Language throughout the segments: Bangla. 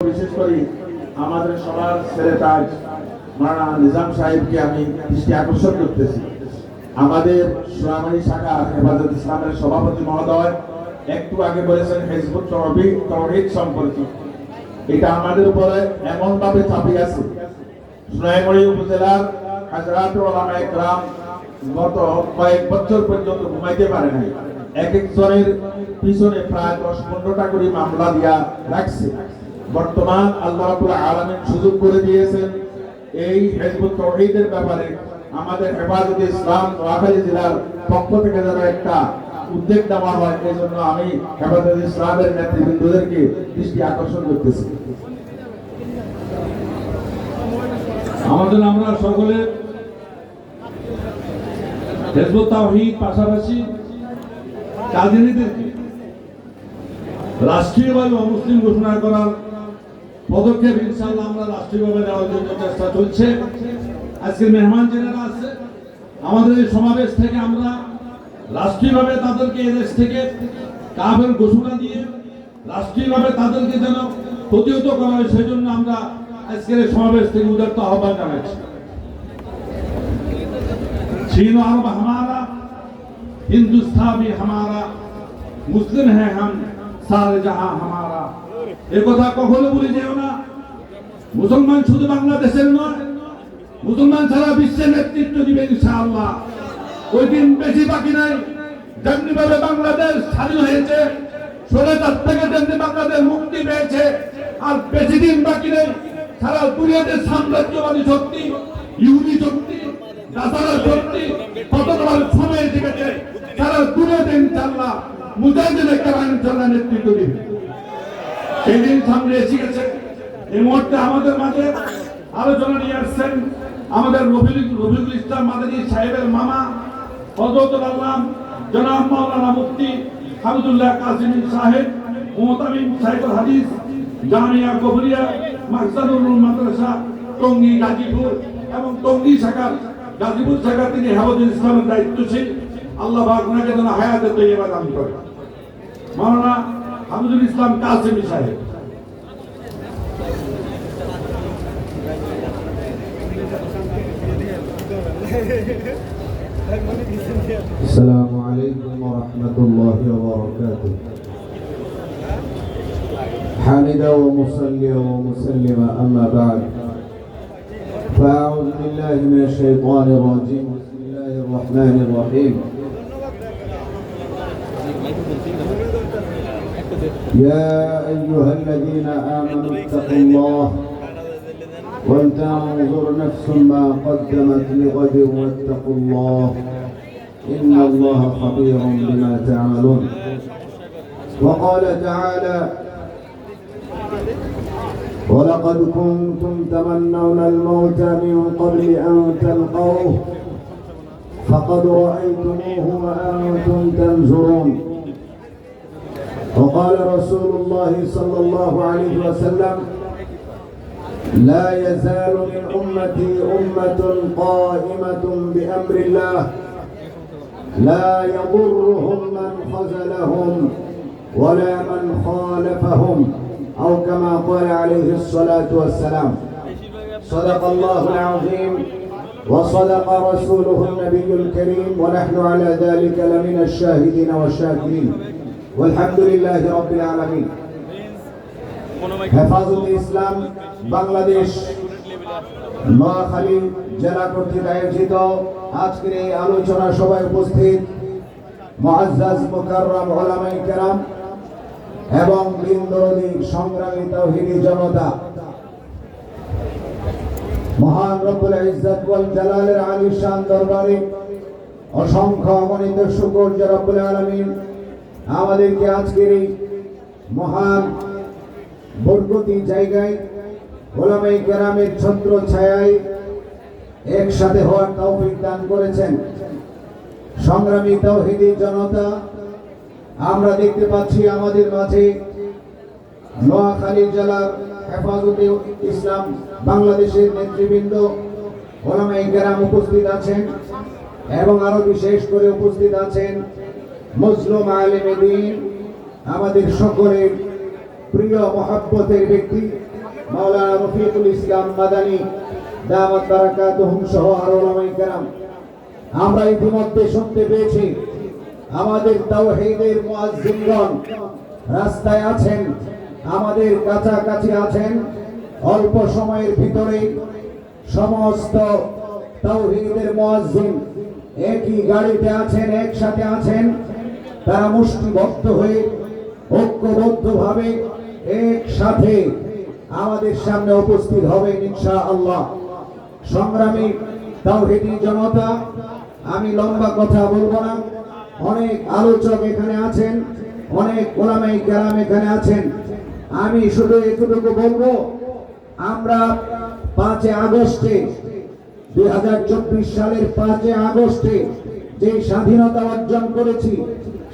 বিশেষ করে আমাদের সবার মারা নিজাম সাহেবকে আমি দৃষ্টি আকর্ষণ করতেছি। আমাদের শাখা হেফাজত ইসলামের সভাপতি মহোদয় একটু আগে বলেছেন এটা আমাদের উপরে আছে উপজেলার গত কয়েক বছর পর্যন্ত ঘুমাইতে পারে নাই। এক একজনের পিছনে প্রায় দশ পনেরোটা করে মামলা দিয়া রাখছে। বর্তমান আল্লাহ রাব্বুল আলামিন সুযোগ করে দিয়েছেন এই হেজবুত তৌহিদের ব্যাপারে আমাদের হেফাজতে ইসলাম নোয়াখালী জেলার পক্ষ থেকে যেন একটা উদ্যোগ নেওয়া হয়, এই জন্য আমি হেফাজতে ইসলামের নেতৃবৃন্দদেরকে দৃষ্টি আকর্ষণ করতেছি। আমাদের আমরা সকলে হেজবুত তাওহীদ পাশাপাশি কাদিনীদেরকে রাষ্ট্রীয়ভাবে অমুসলিম ঘোষণা করার পদক্ষেপ ইনশাল্লাহ আমরা রাষ্ট্রীয়ভাবে দেওয়ার জন্য চেষ্টা চলছে। আজকে মেহমান জেনারা আছে, আমাদের এই সমাবেশ থেকে আমরা রাষ্ট্রীয়ভাবে তাদেরকে এদেশ থেকে কাবের ঘোষণা দিয়ে রাষ্ট্রীয়ভাবে তাদেরকে যেন প্রতিহত করা হয় সেই জন্য আমরা আজকের এই সমাবেশ থেকে উদারত আহ্বান জানাচ্ছি। চীন আরব হামারা, হিন্দুস্তানি হামারা, মুসলিম হ্যাঁ হাম, সার জাহা হামারা। এ কথা কখনো ভুলে যেও না। মুসলমান শুধু বাংলাদেশের নয়, মুসলমান সারা বিশ্বের নেতৃত্ব দিবে ইনশাআল্লাহ। ওই দিন বেশি বাকি নাই, যেমনি ভাবে বাংলাদেশ স্বাধীন হয়েছে, ষোলো তার থেকে যেমনি বাংলাদেশ মুক্তি পেয়েছে, আর বেশি দিন বাকি নেই, সারা দুনিয়াতে সাম্রাজ্যবাদী শক্তি, ইহুদি শক্তি, নাসারা শক্তি কত সময় গেছে, সারা দুনিয়াতে ইনশাআল্লাহ মুজাহিদিন একটা ইনশাআল্লাহ নেতৃত্ব দিবে। সেই দিন সামনে এসে গেছে এই মুহূর্তে আমাদের মাঝে আলোচনা নিয়ে আসছেন আমাদের রফিকুল রফিকুল ইসলাম মাদানী সাহেবের মামা হজরত আল্লাহ জনাব মাওলানা মুফতি হামিদুল্লাহ কাসিম সাহেব মোহতামিম সাহেবুল হাদিস, জামিয়া কবরিয়া মাহসানুল মাদ্রাসা, টঙ্গী গাজীপুর এবং টঙ্গী শাখার গাজীপুর শাখা তিনি হেফাজুল ইসলামের দায়িত্বশীল। আল্লাহ পাক যেন হায়াতে তৈবা দান করে। মাওলানা হামিদুল ইসলাম কাসিমি সাহেব السلام عليكم ورحمة الله وبركاته. حامدا ومصليا ومسلما أما بعد. فأعوذ بالله من الشيطان الرجيم. بسم الله الرحمن الرحيم. يا أيها الذين آمنوا اتقوا الله. ولتنظر نفس ما قدمت لغد واتقوا الله إن الله خبير بما تعملون. وقال تعالى ولقد كنتم تمنون الموت من قبل أن تلقوه فقد رأيتموه وأنتم تنظرون. وقال رسول الله صلى الله عليه وسلم لا يزال من أمتي أمة قائمة بأمر الله. لا يضرهم من خذلهم ولا من خالفهم أو كما قال عليه الصلاة والسلام صدق الله العظيم وصدق رسوله النبي الكريم ونحن على ذلك لمن الشاهدين والشاكرين. والحمد لله رب العالمين. হেফাজত ইসলাম বাংলাদেশ নোয়াখালী জেলা কর্তৃক আয়োজিত আজকের এই আলোচনা সভায় উপস্থিত মুকাররম কেরাম এবং সংগ্রামী জনতা। মহান রব্বুল জালালের আলী শান দরবারে অসংখ্য অগণিত শুকর যে রব্বুল আলামিন আমাদেরকে আজকের এই মহান বরকতি জায়গায় ওলামাই কেরামের ছত্র ছায়ায় একসাথে হওয়ার তৌফিক দান করেছেন। সংগ্রামী তৌহিদি জনতা, আমরা দেখতে পাচ্ছি আমাদের মাঝে নোয়াখালী জেলার হেফাজতে ইসলাম বাংলাদেশের নেতৃবৃন্দ ওলামাই কেরাম উপস্থিত আছেন এবং আরও বিশেষ করে উপস্থিত আছেন মুসলিম আলেম দিন, আমাদের সকলের প্রিয় মহাব্বতের ব্যক্তি, মাওলানা রফিকুল ইসলাম মাদানী দামাত বারাকাতুহুম সহ আরও ওলামায়ে কেরাম, আমরা ইতিমধ্যে শুনতে পেয়েছি, আমাদের তাওহীদের মুয়াজ্জিনগণ রাস্তায় আছেন, আমাদের কাছাকাছি আছেন, অল্প সময়ের ভিতরে সমস্ত তাওহীদের মুয়াজ্জিন একই গাড়িতে আছেন, একসাথে আছেন, তারা মুষ্টিবদ্ধ হয়ে, ঐক্যবদ্ধভাবে একসাথে আমাদের সামনে উপস্থিত হবে ইনশা আল্লাহ সংগ্রামী তাওহীদি জনতা, আমি লম্বা কথা বলব না। অনেক আলোচক এখানে আছেন, অনেক ওলামাই কেরাম এখানে আছেন। আমি শুধু এতটুকু বলব, আমরা পাঁচে আগস্টে দু হাজার চব্বিশ সালের পাঁচে আগস্টে যে স্বাধীনতা অর্জন করেছি,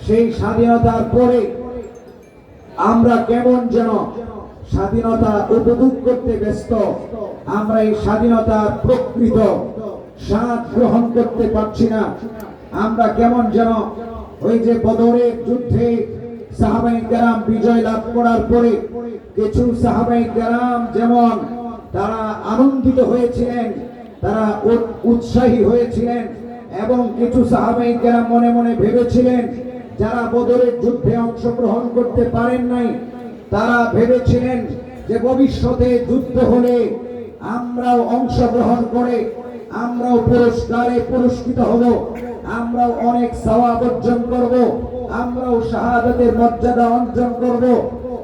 সেই স্বাধীনতার পরে আমরা কেমন যেন স্বাধীনতা উপভোগ করতে ব্যস্ত, আমরা এই স্বাধীনতার প্রকৃত স্বাদ গ্রহণ করতে পারছি না। আমরা কেমন যেন ওই যে বদরের যুদ্ধে সাহাবাই কেরাম বিজয় লাভ করার পরে কিছু সাহাবাই কেরাম যেমন তারা আনন্দিত হয়েছিলেন, তারা উৎসাহী হয়েছিলেন এবং কিছু সাহাবাই কেরাম মনে মনে ভেবেছিলেন যারা বদরের যুদ্ধে অংশগ্রহণ করতে পারেন নাই, তারা ভেবেছিলেন যে ভবিষ্যতে যুদ্ধ হলে আমরাও অংশগ্রহণ করে, আমরাও পুরস্কারে পুরস্কৃত হব, আমরাও অনেক সওয়াব অর্জন করব, আমরাও শাহাদাতের মর্যাদা অর্জন করব।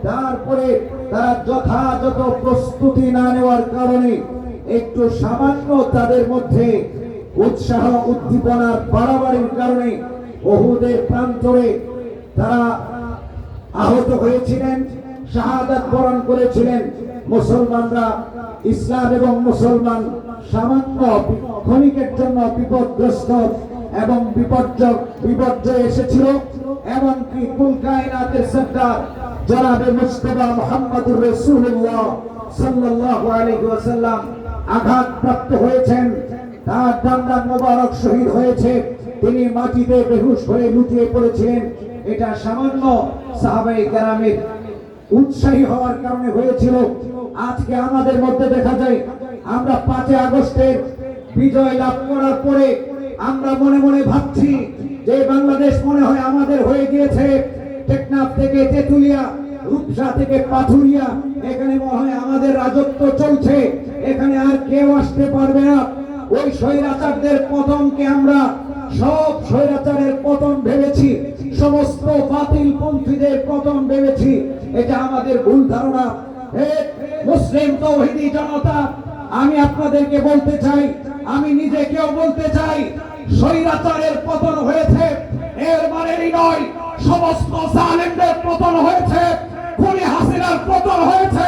তারপরে তারা যথাযথ প্রস্তুতি না নেওয়ার কারণে একটু সামান্য তাদের মধ্যে উৎসাহ, উদ্দীপনার বাড়াবাড়ির কারণে বহুদের প্রান্তরে তারা আহত হয়েছিলেন, শাহাদাত বরণ করেছিলেন। মুসলমানরা ইসলাম এবং মুসলমান সামান্য ক্ষণিকের জন্য বিপদগ্রস্ত এবং বিপর্যয় বিপর্যয় এসেছিল। এমনকি কুল কায়নাতের সরকার জনাবে মুস্তাফা মুহাম্মদুর রাসূলুল্লাহ সাল্লাল্লাহু আলাইহি ওয়াসাল্লাম আঘাতপ্রাপ্ত হয়েছেন। তার ডান্ডার মোবারক শহীদ হয়েছে। তিনি মাটিতে বেহুশ হয়ে লুটিয়ে পড়েছিলেন। এটা সামান্য সাহাবাই কেরামের উৎসাহী হওয়ার কারণে হয়েছিল। আজকে আমাদের মধ্যে দেখা যায়, আমরা পাঁচই আগস্টের বিজয় লাভ করার পরে আমরা মনে মনে ভাবছি যে বাংলাদেশ মনে হয় আমাদের হয়ে গিয়েছে। টেকনাফ থেকে তেতুলিয়া, রূপসা থেকে পাথুরিয়া, এখানে মনে হয় আমাদের রাজত্ব চলছে। এখানে আর কেউ আসতে পারবে না। ওই স্বৈরাচারদের পতনকে আমরা সব স্বৈরাচারের পতন ভেবেছি, সমস্ত বাতিল পন্থীদের পতন ভেবেছি। এটা আমাদের ভুল ধারণা। মুসলিম তৌহিদি জনতা, আমি আপনাদেরকে বলতে চাই, আমি নিজেকেও বলতে চাই, স্বৈরাচারের পতন হয়েছে, এর মানে নয়, সমস্ত জালেমদের পতন হয়েছে, খুনি হাসিনার পতন হয়েছে,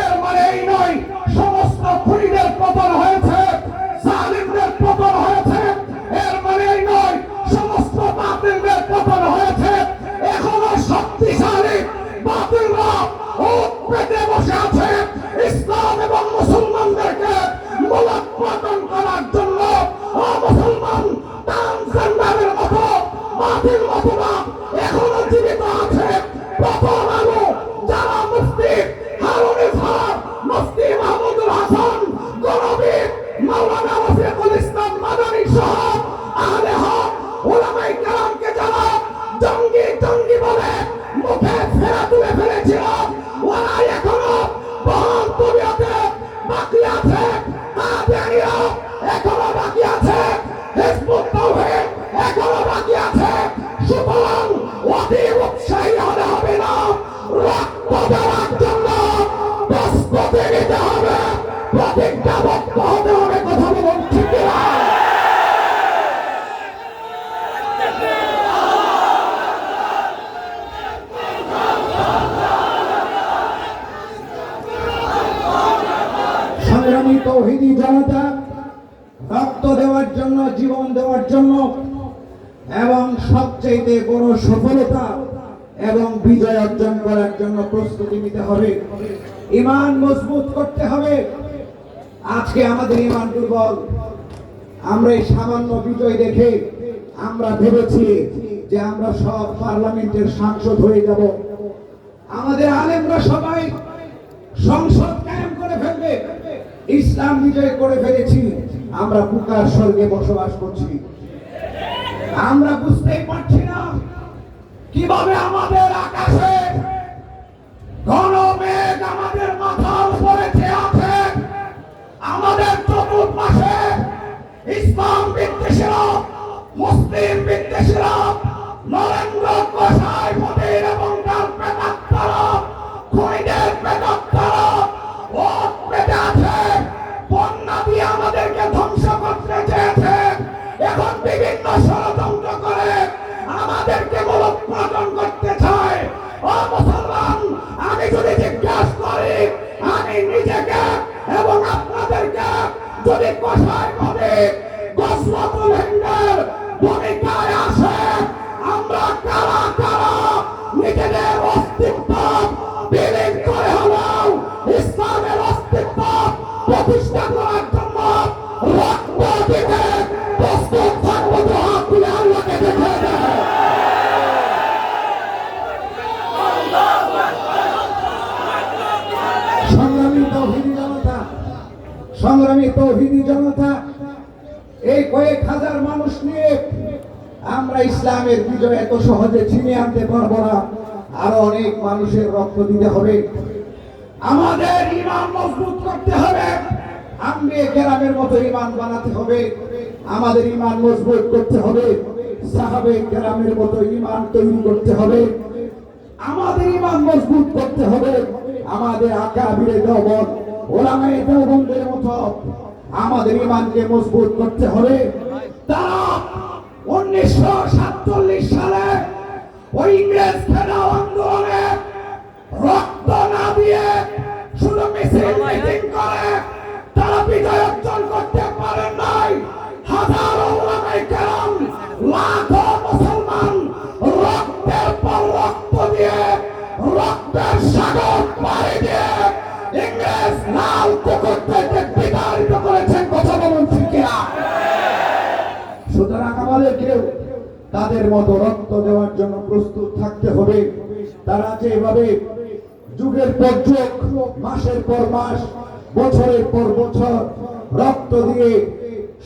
এর মানে এই নয়, সমস্ত খুনিদের পতন হয়েছে, জালিমদের পতন হয়েছে। বসে আছে। ইসলাম এবং মুসলমানদেরকে মূলোৎপাদন করার জন্য ও মুসলমান ট্রান্সজেন্ডারের মতো এখনও নিতে হবে। ইমান মজবুত করতে হবে। আজকে আমাদের ইমান দুর্বল। আমরা এই সামান্য বিজয় দেখে আমরা ভেবেছি যে আমরা সব পার্লামেন্টের সাংসদ হয়ে যাব। আমাদের আলেমরা সবাই সংসদ কায়েম করে ফেলবে। ইসলাম বিজয় করে ফেলেছি। আমরা পুকার স্বর্গে বসবাস করছি। আমরা বুঝতেই পারছি না কীভাবে আমাদের আকাশে ঘন মেঘ আমাদের মাথার উপরে চেয়ে আছে, আমাদের চতুর্পাশে ইসলাম বিদ্বেষীরা, মুসলিম বিদ্বেষীরা, নরেন্দ্র গোসাই মোদীর এবং তার প্রেতাত্মারা খুনিদের যদি কষায় ভাবে জনতা, এই কয়েক হাজার মানুষ নিয়ে আমরা ইসলামের বিজয় এত সহজে ছিনিয়ে আনতে পারব না। আরও অনেক মানুষের রক্ত দিতে হবে। আমাদের ইমান মজবুত করতে হবে। আমি কেরামের মতো ইমান বানাতে হবে। আমাদের ইমান মজবুত করতে হবে। সাহাবে কেরামের মতো ইমান তৈরি করতে হবে। আমাদের ইমান মজবুত করতে হবে। আমাদের আকা বিরে দেওবন ওলামায়ে দেওবন্দের মতো আমাদের ইমানকে মজবুত করতে হবে। তারা উনিশশো সাতচল্লিশ সালে ওই ইংরেজ ফেরাও আন্দোলনে রক্ত না দিয়ে শুধু মিছিল মিটিং করে। তারা বিজয় অর্জন করতে পারেন নাই। হাজারো তাদের মতো রক্ত দেওয়ার জন্য প্রস্তুত থাকতে হবে। তারা যেভাবে যুগের পর যুগ, মাসের পর মাস, বছরের পর বছর রক্ত দিয়ে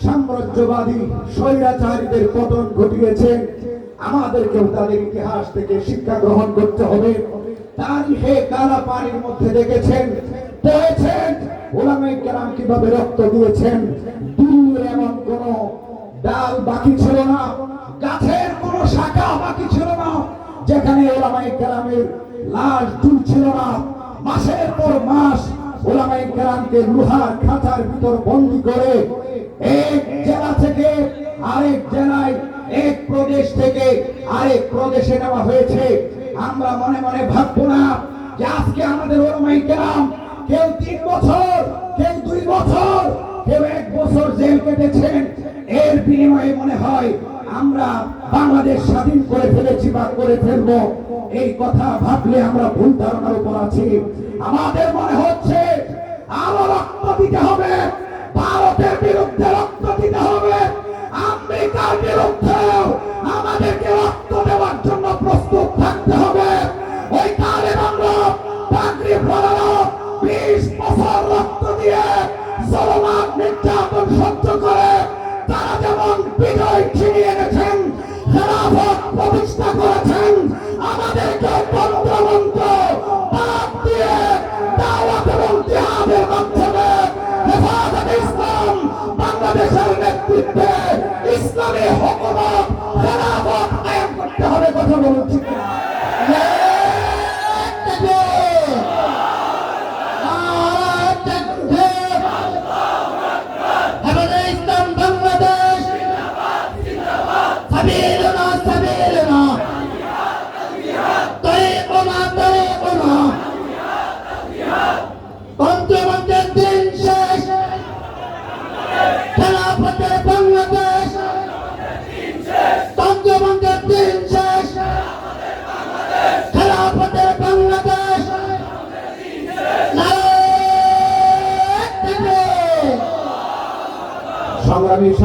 সাম্রাজ্যবাদী স্বৈরাচারীদের পতন ঘটিয়েছেন, আমাদেরকেও তাদের ইতিহাস থেকে শিক্ষা গ্রহণ করতে হবে। তারিখে কালা পানির মধ্যে দেখেছেন, পড়েছেন ওলামাই কেরাম কীভাবে রক্ত দিয়েছেন, দিল্লির এমন কোন ডাল বাকি ছিল না। গাছের কোন শাখা বাকি ছিল না, যেখানে ওলামাই কেরামের লাশ ছিল না। মাসের পর মাস ওলামাই কেরামকে লোহার খাঁচার ভিতর বন্দি করে এক জেলা থেকে আরেক জেলায়, এক প্রদেশ থেকে আরেক প্রদেশে নেওয়া হয়েছে। আমরা মনে মনে ভাববো না যে আজকে আমাদের ওলামাই কেরাম কেউ তিন বছর, কেউ দুই বছর, কেউ এক বছর জেল কেটেছেন। এর বিনিময়ে মনে হয় আমরা বাংলাদেশ স্বাধীন করে ফেলেছি বা করে ফেলব, এই কথা ভাবলে আমরা ভুল ধারণার উপর আছি। আমাদের মনে হচ্ছে আরও রক্ত দিতে হবে, ভারতের বিরুদ্ধে রক্ত দিতে হবে, আমেরিকার বিরুদ্ধেও আমাদেরকে রক্ত দেওয়ার জন্য প্রস্তুত থাকতে হবে। ওই তালেবানরা পাগড়ি পরানো বিশ বছর রক্ত দিয়ে জলমান নির্যাতন তন্ত্রমন্ত্র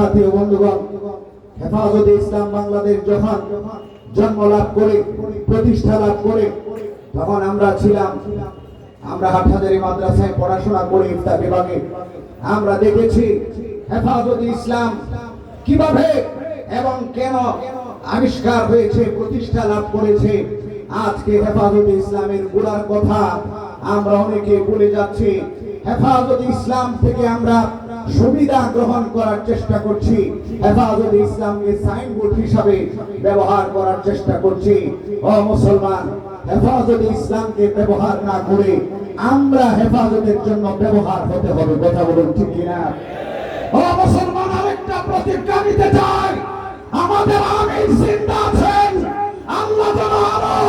সাথী ও বন্ধুগণ, হেফাজতে ইসলাম বাংলাদেশ যখন জন্ম লাভ করে, প্রতিষ্ঠা লাভ করে, তখন আমরা ছিলাম, আমরা হাটহাজারি মাদ্রাসায় পড়াশোনা করি ইফতা বিভাগে। আমরা দেখেছি হেফাজত ইসলাম কীভাবে এবং কেন আবিষ্কার হয়েছে, প্রতিষ্ঠা লাভ করেছে। আজকে হেফাজত ইসলামের গোড়ার কথা আমরা অনেকে ভুলে যাচ্ছি, হেফাজত ইসলাম থেকে আমরা সুবিধা গ্রহণ করার চেষ্টা করছি। হেফাজত ইসলামকে সাইনবোর্ড হিসাবে ব্যবহার করার চেষ্টা করছি। ও মুসলমান, হেফাজত ইসলামকে ব্যবহার না করে আমরা হেফাজতের জন্য ব্যবহার হতে হবে, কথা বলুন ঠিক কিনা? ও মুসলমান, আরেকটা প্রতিজ্ঞা নিতে চাই। আমাদের আমির জিন্দা আছেন। আল্লাহ যেন আরও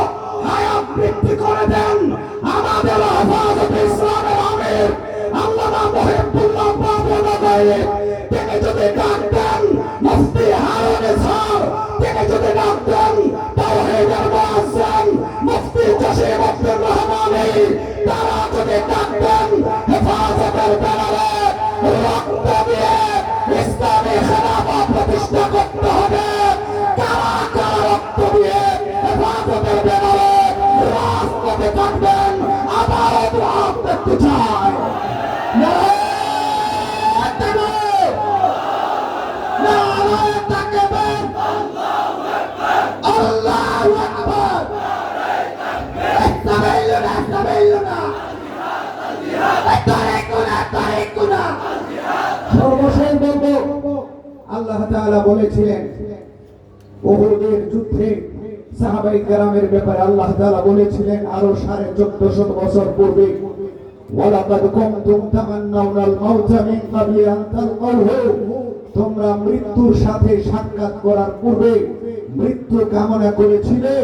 হায়াত বৃদ্ধি করে দেন। আমাদের হেফাজত ইসলামের আমির আল্লাহ মহিবুল্লাহ ইসলামী খেলাফা প্রতিষ্ঠা করতে হবে। তাআলা বলেছিলেন, উহুদের যুদ্ধে সাহাবাই কেরামের ব্যাপারে আল্লাহ তাআলা বলেছিলেন, আরও সাড়ে চোদ্দশো বছর পূর্বে, ওয়ালাকাদ কুনতুম তামান্নাউনাল মাউতা মিন ক্বাবলি আন তালকাউহু, তোমরা মৃত্যুর সাথে সাক্ষাৎ করার পূর্বে মৃত্যু কামনা করেছিলে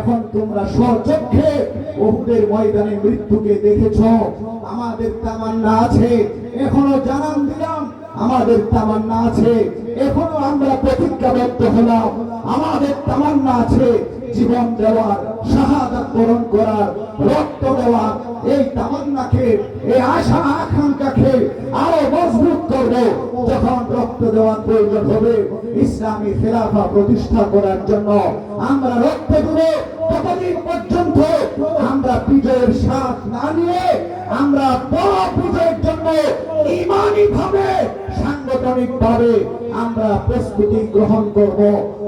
এখন তোমরা স্বচক্ষে উহুদের ময়দানে মৃত্যুকে দেখেছ, আমাদের তামান্না আছে এখনও জানান দিলাম, আমাদের তামান্না আছে। এখনও আমরা ব্যক্ত হলাম, আমাদের তামান্না আছে। জীবন দেওয়ার, শাহাদাত বরণ করার, রক্ত দেওয়ার, এই তামান্নাকে, এই আশা আকাঙ্ক্ষাকে আরও মজবুত করব যখন রক্ত দেওয়ার প্রয়োজন হবে, ইসলামী খেলাফা প্রতিষ্ঠা করার জন্য আমরা রক্ত দেব ততদিন পর্যন্ত। আমরা বিজয়ের শ্বাস না নিয়ে আমরা বড় বিজয়ের জন্য ইমানি ভাবে সাংগঠনিক ভাবে আমরা প্রস্তুতি গ্রহণ করব।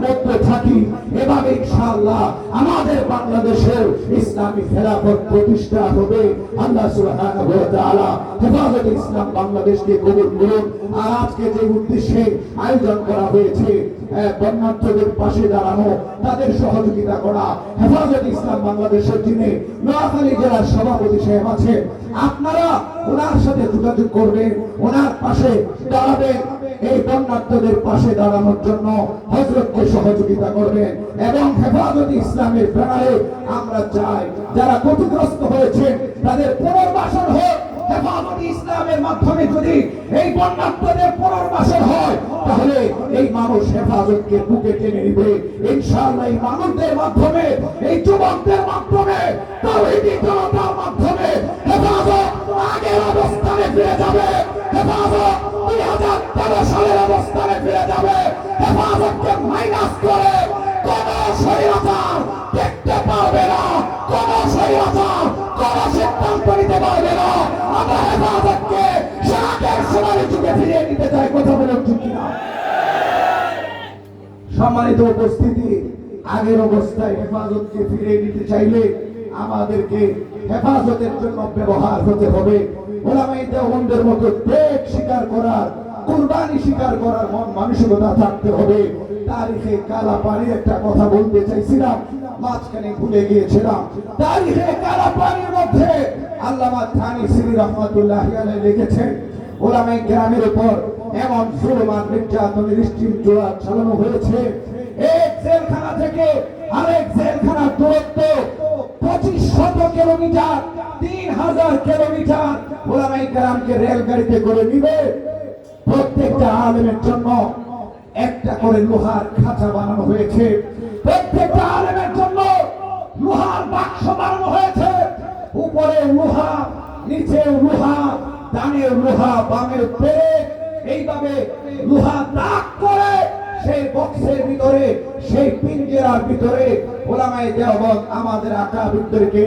প্রতিজ্ঞাবদ্ধ থাকি, এভাবে ইনশাআল্লাহ আমাদের বাংলাদেশের ইসলামী খেলাফত প্রতিষ্ঠা হবে। আল্লাহ সুবহানাহু ওয়া তাআলা হেফাজত ইসলাম বাংলাদেশকে কবুল করুন। আর আজকে যে উদ্দেশ্যে আয়োজন করা হয়েছে বন্যার্থদের পাশে দাঁড়ানো, তাদের সহযোগিতা করা, হেফাজত ইসলাম বাংলাদেশের যিনি নোয়াখালী জেলার সভাপতি সাহেব আছেন। আপনারা ওনার সাথে যোগাযোগ করবেন, ওনার পাশে দাঁড়াবেন। এই বন্যার্থদের পাশে দাঁড়ানোর জন্য হজরতকে সহযোগিতা করবেন এবং হেফাজত ইসলামের ব্যানারে আমরা চাই, যারা ক্ষতিগ্রস্ত হয়েছে, তাদের পুনর্বাসন হোক। ইসলামের মাধ্যমে যদি এই পুনর্বাসন হয়, তাহলে এই মানুষ হেফাজতকে বুকে টেনে নিবে। এই মানুষদের মাধ্যমে, এই যুবকদের মাধ্যমে অবস্থানে ফিরে যাবে। দুই হাজার তেরো সালের অবস্থানে ফিরে যাবে। হেফাজতকে মাইনাস করে। স্বৈরাচার দেখতে পারবে না। স্বৈরাচার সিদ্ধান্ত নিতে পারবে না। আমরা হেফাজতকে সোনালী যুগে ফিরিয়ে নিতে চাই। বলে কিনা? সম্মানিত উপস্থিতি, আগের অবস্থায় হেফাজতকে ফিরিয়ে নিতে চাইলে আমাদেরকে হেফাজতের জন্য ব্যবহার হতে হবে। ওলামাই মতো ত্যাগ স্বীকার করার, কুরবানি স্বীকার করার মন মানসিকতা থাকতে হবে। তারিখে কালা পানির একটা কথা বলতে চাইছিলাম, মাঝখানে ভুলে গিয়েছিলাম। তারিখে কালা পানির মধ্যে আল্লামা থানি শ্রী রহমতুল্লাহ লিখেছেন ওলামাই গ্রামের উপর এমন জুলুমান নির্যাতনের চালানো হয়েছে। এক জেলখানা থেকে আরেক জেলখানার দূরত্ব পঁচিশ শত কিলোমিটার তিন হাজার কিলোমিটার ওলামাই কালামকে রেলগাড়িতে করে নিবে। প্রত্যেকটা আলেমের জন্য একটা করে লোহার খাঁচা বানানো হয়েছে। প্রত্যেকটা আলেমের জন্য লোহার বাক্স বানানো হয়েছে। উপরে লোহা, নিচে লোহা, ডানে লোহা, বামে পেরে এইভাবে লোহা দাগ করে সেই বক্সের ভিতরে, সেই পিঞ্জেরার ভিতরে ওলামাই দেওবন আমাদের আকাবিদদেরকে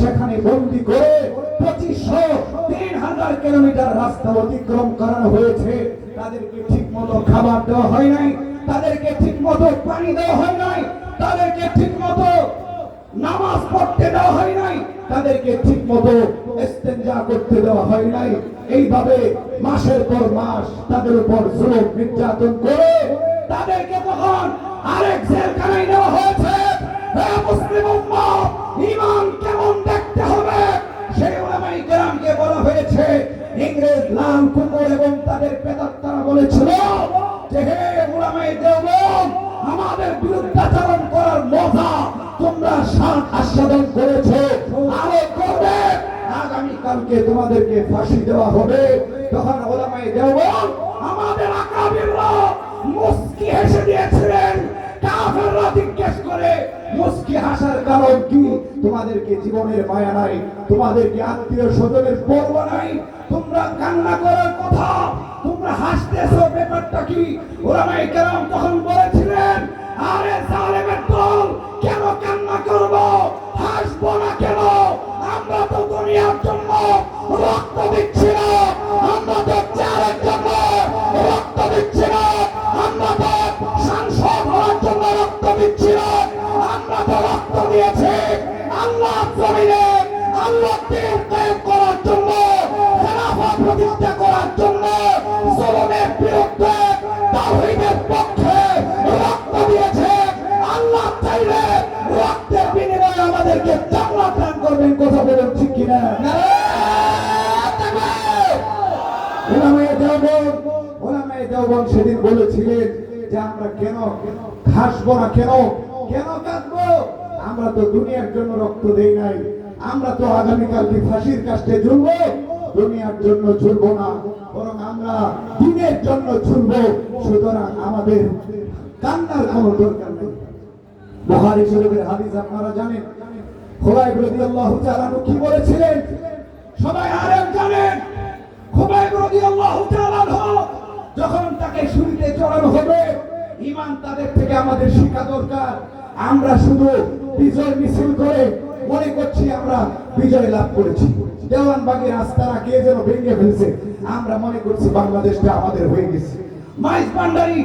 সেখানে বন্দি করে পঁচিশশো তিন হাজার কিলোমিটার রাস্তা অতিক্রম করানো হয়েছে। তাদেরকে ঠিক মতো খাবার দেওয়া হয় নাই, তাদেরকে ঠিক মতো পানি দেওয়া হয় নাই, তাদেরকে ঠিক মতো নামাজ পড়তে দেওয়া হয় নাই, তাদেরকে ঠিক মতো ইস্তেঞ্জা করতে দেওয়া হয় নাই। এইভাবে মাসের পর মাস তাদের উপর জুলুম, নির্যাতন করে তাদেরকে তখন আরেক জেলখানায় নেওয়া হয়েছে। মুসলিম ঈমান কেমন দেখতে হবে? সেই ওলামাই কেরামকে বলা হয়েছে, ইংরেজ লাল কুকুর এবং তাদের প্রেতাত্মারা বলেছিল যে, হে ওলামাই দেওবন্দ, আমাদের বিরুদ্ধাচরণ করার মজা তোমরা সাত আস্বাদন করেছ। আরও করবে আগামী কালকে তোমাদেরকে ফাঁসি দেওয়া হবে। তখন ওলামাই মুস্কি হেসে দিয়েছিলেন কাফেররা জিজ্ঞেস করে, মুস্কি হাসার কারণ কি? তোমাদেরকে জীবনের মায়া নাই, তোমাদেরকে আত্মীয় স্বজনের পর্ব নাই। তোমরা কান্না করার কথা, তোমরা হাসতেছো, ব্যাপারটা কি? ওলামাই কেরাম তখন বলেছিলেন, আরে জালেমের দল, কেন কান্না করব? হাসবো না কেন? আমরা তো দুনিয়ার জন্য রক্ত দিচ্ছি না। সেদিন বলেছিলেন যে আমরা কেন হাসবো না? কেন? কেন কাঁদবো? আমরা তো দুনিয়ার জন্য রক্ত দেই নাই। আমরা তো আগামীকালকে ফাঁসির কাছে ঝুলবো। দুনিয়ার জন্য ঝুলবো না। বরং আমরা দিনের জন্য ঝুলবো। সুতরাং আমাদের কান্নার কোনো দরকার নেই। বুখারী শরীফের হাদিস আপনারা জানেন। খোলাইব রাদিয়াল্লাহু তাআলা কি বলেছিলেন? সবাই আরেক জানেন। খোলাইব রাদিয়াল্লাহু তাআলা যখন তাকে শুরুতে চড়ানো হবে, ইমান তাদের থেকে আমাদের শিক্ষা দরকার। আমরা শুধু বিজয় মিছিল করে মনে করছি আমরা বিজয় লাভ করেছি। দেওয়ানবাগের রাস্তারা কে যেন ভেঙে ফেলছে, আমরা মনে করছি বাংলাদেশটা আমাদের হয়ে গেছে। মাইজ ভান্ডারি,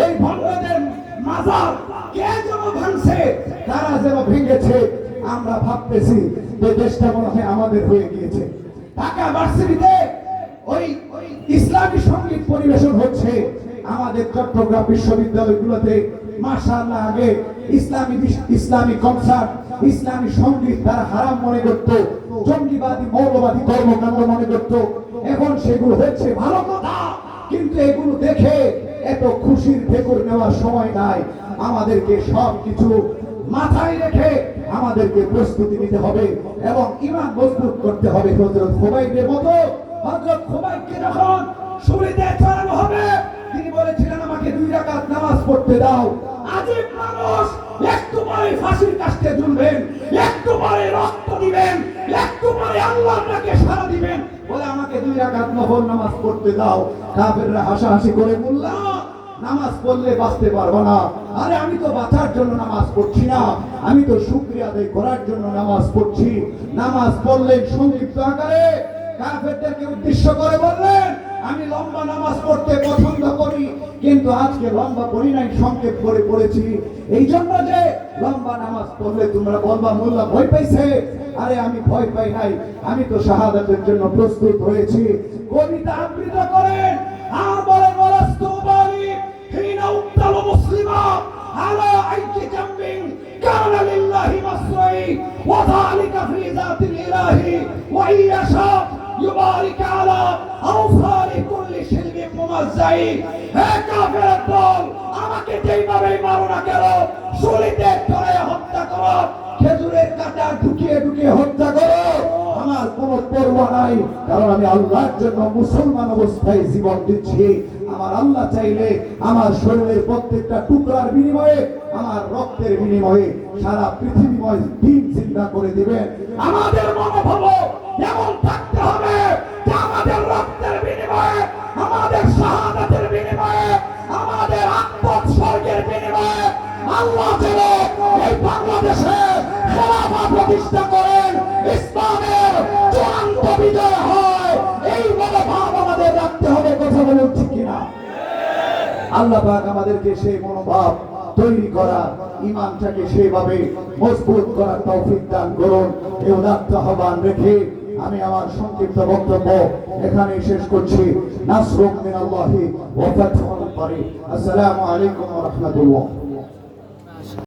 ওই ভণ্ডদের মাজার কে যেন ভাঙছে, তারা যেন ভেঙেছে, আমরা ভাবতেছি যে দেশটা মনে হয় আমাদের হয়ে গিয়েছে। ঢাকা ভার্সিটিতে ওই ইসলামী সংগীত পরিবেশন হচ্ছে আমাদের চট্টগ্রাম বিশ্ববিদ্যালয়গুলোতে। মাশাআল্লাহ, আগে ইসলামী ইসলামী কনসার্ট, ইসলামী সংগীত তারা হারাম মনে করত। জঙ্গিবাদী, মৌলবাদী কর্মকাণ্ড মনে করত। এখন সেগুলো হচ্ছে ভালো কথা, কিন্তু এগুলো দেখে এত খুশির ঠেকুর নেওয়ার সময় নাই। আমাদেরকে সব কিছু মাথায় রেখে আমাদেরকে প্রস্তুতি নিতে হবে এবং ইমান মজবুত করতে হবে হজরত খোবাইবের মতো। হজরত খোবাইবকে যখন শুরুতে চড়ানো হবে, তিনি বলেছিলেন, আমাকে দুই রাকাত নামাজ পড়তে দাও। আজীব মানুষ, একটু পরে ফাঁসির কাছে ঝুলবেন, একটু পরে রক্ত দিবেন, একটু পরে আল্লাহর ডাকে সাড়া দিবেন। বলে, আমাকে দুই রাকাত নফল নামাজ পড়তে দাও। কাফেররা হাসাহাসি করে মোল্লা নামাজ পড়লে বাঁচতে পারব না। আরে, আমি তো বাঁচার জন্য নামাজ পড়ছি না। আমি তো শুক্রিয়া আদায় করার জন্য নামাজ পড়ছি। নামাজ পড়লেন সংক্ষিপ্ত আকারে কাফেরদেরকে উদ্দেশ্য করে বললেন, আমি লম্বা নামাজ পড়তে পছন্দ করি, কিন্তু আজকে লম্বা পড়ি নাই, সংক্ষেপ করে পড়েছি। এই জন্য যে লম্বা নামাজ পড়লে তোমরা বলবা, মোল্লা ভয় পাইছে? আরে, আমি ভয় পাই নাই, আমি তো শাহাদাতের জন্য প্রস্তুত হয়েছি। কবিতা আবৃত করেন আর বলেন ওয়ালাস্তু বালি হিনা উক্তালু মুসলিমা, আলা আইকি জাম্বিন, কানা লিল্লাহি মাসরাই, ওয়া যালিকা ফি যাতিল ইলাহি, ওয়া ইয়াশা আলা আওসারি কুল্লি শিলবিন মুমাজ্জাই হে কাফের দল আমাকে যেইভাবে মারো না কেন শুলিতে ধরে হত্যা করো খেজুরের কাটা ঢুকিয়ে ঢুকিয়ে হত্যা করো আমার কোনো পরোয়া নাই কারণ আমি আল্লাহর জন্য মুসলমান অবস্থায় জীবন দিচ্ছি আমার আল্লাহ চাইলে আমার শরীরের প্রত্যেকটা টুকরার বিনিময়ে, আমার রক্তের বিনিময়ে সারা পৃথিবীময় দিন চিন্তা করে দিবেন। আমাদের মনোভাব এমন থাকতে আল্লাহ এই বাংলাদেশে খেলাফা প্রতিষ্ঠা করেন, ইসলামের চূড়ান্ত বিজয় হয়। এই মনোভাব আমাদের রাখতে হবে, কথা বলুন ঠিক কিনা? আল্লাহ পাক আমাদেরকে সেই মনোভাব তৈরি করা ইমানটাকে সেভাবে মজবুত করার তৌফিক দান করুন। এই উদাত্ত আহ্বান রেখে আমি আমার সংক্ষিপ্ত বক্তব্য এখানে শেষ করছি। নাসরুম মিনাল্লাহি ওয়া ফাতহুন করিম আসসালামু আলাইকুম ওয়া রাহমাতুল্লাহ।